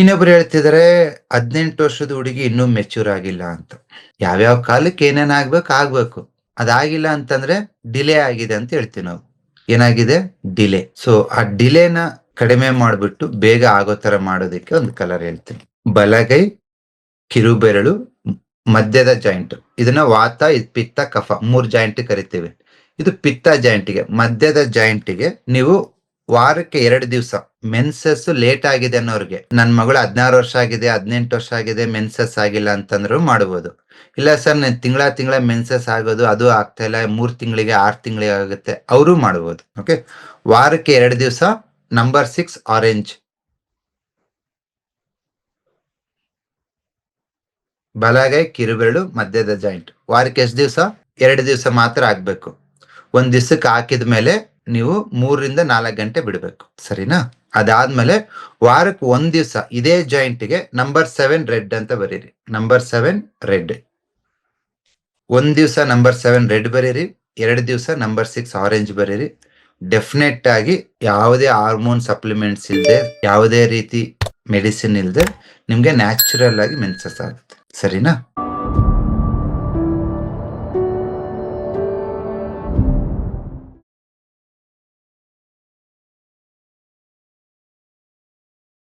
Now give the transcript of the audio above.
ಇನ್ನೊಬ್ರು ಹೇಳ್ತಿದ್ದಾರೆ ಹದಿನೆಂಟು ವರ್ಷದ ಹುಡುಗಿ ಇನ್ನೂ ಮೆಚೂರ್ ಆಗಿಲ್ಲ ಅಂತ. ಯಾವ್ಯಾವ ಕಾಲಕ್ಕೆ ಏನೇನ್ ಆಗ್ಬೇಕು ಆಗ್ಬೇಕು. ಅದಾಗಿಲ್ಲ ಅಂತಂದ್ರೆ ಡಿಲೇ ಆಗಿದೆ ಅಂತ ಹೇಳ್ತೀವಿ ನಾವು. ಏನಾಗಿದೆ? ಡಿಲೇ ಸೊ ಆ ಡಿಲೇನ ಕಡಿಮೆ ಮಾಡ್ಬಿಟ್ಟು ಬೇಗ ಆಗೋ ತರ ಮಾಡೋದಕ್ಕೆ ಒಂದು ಕಲರ್ ಹೇಳ್ತೀನಿ. ಬಲಗೈ, ಕಿರುಬೆರಳು, ಮಧ್ಯದ ಜಾಯಿಂಟ್ ಇದನ್ನ ವಾತ, ಇದ್ ಪಿತ್ತ, ಕಫ. ಮೂರ್ ಜಾಯಿಂಟ್ ಕರಿತೀವಿ. ಇದು ಪಿತ್ತ ಜಾಯಿಂಟಿಗೆ ಮಧ್ಯದ ಜಾಯಿಂಟಿಗೆ ನೀವು ವಾರಕ್ಕೆ ಎರಡು ದಿವಸ. ಮೆನ್ಸಸ್ ಲೇಟ್ ಆಗಿದೆ ಅನ್ನೋರಿಗೆ. ನನ್ನ ಮಗಳು ಹದಿನಾರು ವರ್ಷ ಆಗಿದೆ, ಹದಿನೆಂಟು ವರ್ಷ ಆಗಿದೆ, ಮೆನ್ಸಸ್ ಆಗಿಲ್ಲ ಅಂತಂದ್ರು ಮಾಡಬಹುದು ಇಲ್ಲ ಸರ್, ನನ್ ತಿಂಗಳ ತಿಂಗಳ ಮೆನ್ಸಸ್ ಆಗೋದು, ಅದು ಆಗ್ತಾ ಇಲ್ಲ, ಮೂರ್ ತಿಂಗಳಿಗೆ, ಆರ್ ತಿಂಗಳಿಗೆ ಆಗುತ್ತೆ, ಅವರು ಮಾಡಬಹುದು ಓಕೆ? ವಾರಕ್ಕೆ ಎರಡು ದಿವಸ, ನಂಬರ್ ಸಿಕ್ಸ್, ಆರೆಂಜ್. ಬಲಗೈ, ಕಿರುಬೆರಳು, ಮಧ್ಯದ ಜಾಯಿಂಟ್. ವಾರಕ್ಕೆ ಎಷ್ಟು ದಿವಸ? ಎರಡು ದಿವಸ ಮಾತ್ರ ಆಗ್ಬೇಕು. ಒಂದ್ ದಿವಸಕ್ಕೆ ಹಾಕಿದ ಮೇಲೆ ನೀವು ಮೂರರಿಂದ ನಾಲ್ಕು ಗಂಟೆ ಬಿಡಬೇಕು, ಸರಿನಾ? ಅದಾದ್ಮೇಲೆ ವಾರಕ್ಕೆ ಒಂದ್ ದಿವಸ ಇದೇ ಜಾಯಿಂಟ್ಗೆ ನಂಬರ್ ಸೆವೆನ್ ರೆಡ್ ಅಂತ ಬರೀರಿ. ನಂಬರ್ ಸೆವೆನ್ ರೆಡ್ ಒಂದ್ ದಿವಸ ನಂಬರ್ ಸೆವೆನ್ ರೆಡ್ ಬರೀರಿ, ಎರಡು ದಿವಸ ನಂಬರ್ ಸಿಕ್ಸ್ ಆರೆಂಜ್ ಬರೀರಿ. ಡೆಫಿನೆಟ್ ಆಗಿ ಯಾವುದೇ ಹಾರ್ಮೋನ್ ಸಪ್ಲಿಮೆಂಟ್ಸ್ ಇಲ್ಲದೆ ಯಾವುದೇ ರೀತಿ ಮೆಡಿಸಿನ್ ಇಲ್ಲದೆ ನಿಮ್ಗೆ ನ್ಯಾಚುರಲ್ ಆಗಿ ಮೆನ್ಸಸ್ ಆಗುತ್ತೆ, ಸರಿನಾ?